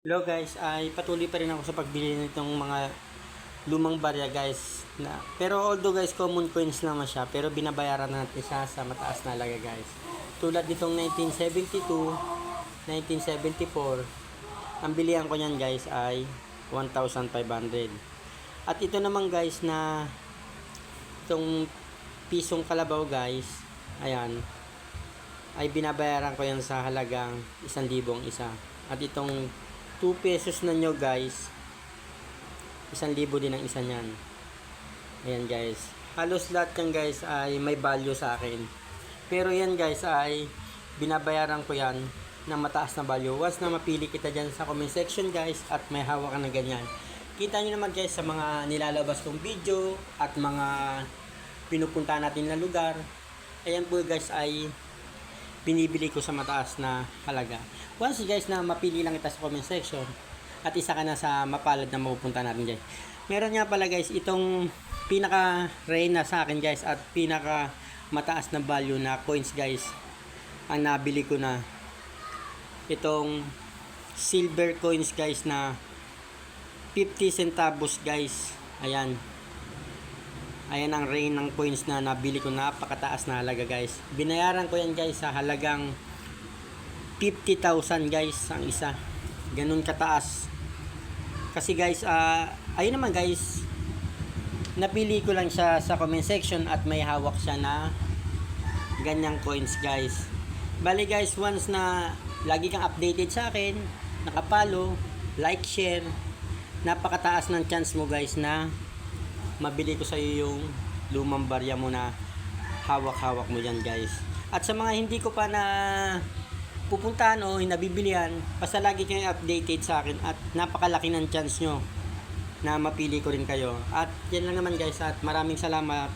Hello guys, ay patuloy pa rin ako sa pagbili nitong mga lumang barya guys. Na, pero although guys, common coins naman siya, pero binabayaran natin siya sa mataas na halaga guys. Tulad nitong 1972, 1974, ang bilihan ko niyan guys ay 1,500. At ito naman guys na itong pisong kalabaw guys, ayan, ay binabayaran ko yan sa halagang 1,000 ang isa. At itong 2 pesos na nyo guys, 1,000 din ang isa niyan. Ayan guys. Halos lahat yan guys ay may value sa akin. Pero yan guys ay binabayaran ko yan ng mataas na value. Once na mapili kita dyan sa comment section guys at may hawak na ganyan. Kita nyo naman guys sa mga nilalabas kong video at mga pinupunta natin na lugar. Ayan po guys ay binibili ko sa mataas na halaga. Once guys na mapili lang kita sa comment section at isa ka na sa mapalad na mapupunta natin guys. Meron nga pala guys itong pinaka reyna sa akin guys at pinaka mataas na value na coins guys ang nabili ko na itong silver coins guys na 50 centavos guys ayan ayan ang rain ng coins na nabili ko. Napakataas na halaga guys. Binayaran ko yan guys sa halagang 50,000 guys ang isa. Ganun kataas. Kasi guys ah ayun naman guys. Napili ko lang siya sa comment section at may hawak siya na ganyang coins guys. Bali guys once na lagi kang updated sa akin nakapalo like share napakataas ng chance mo guys na mabili ko sa iyo yung lumang barya mo na hawak-hawak mo dyan guys. At sa mga hindi ko pa na pupuntahan o nabibilihan basta lagi kayo updated sa akin at napakalaki ng chance nyo na mapili ko rin kayo. At yan lang naman guys at maraming salamat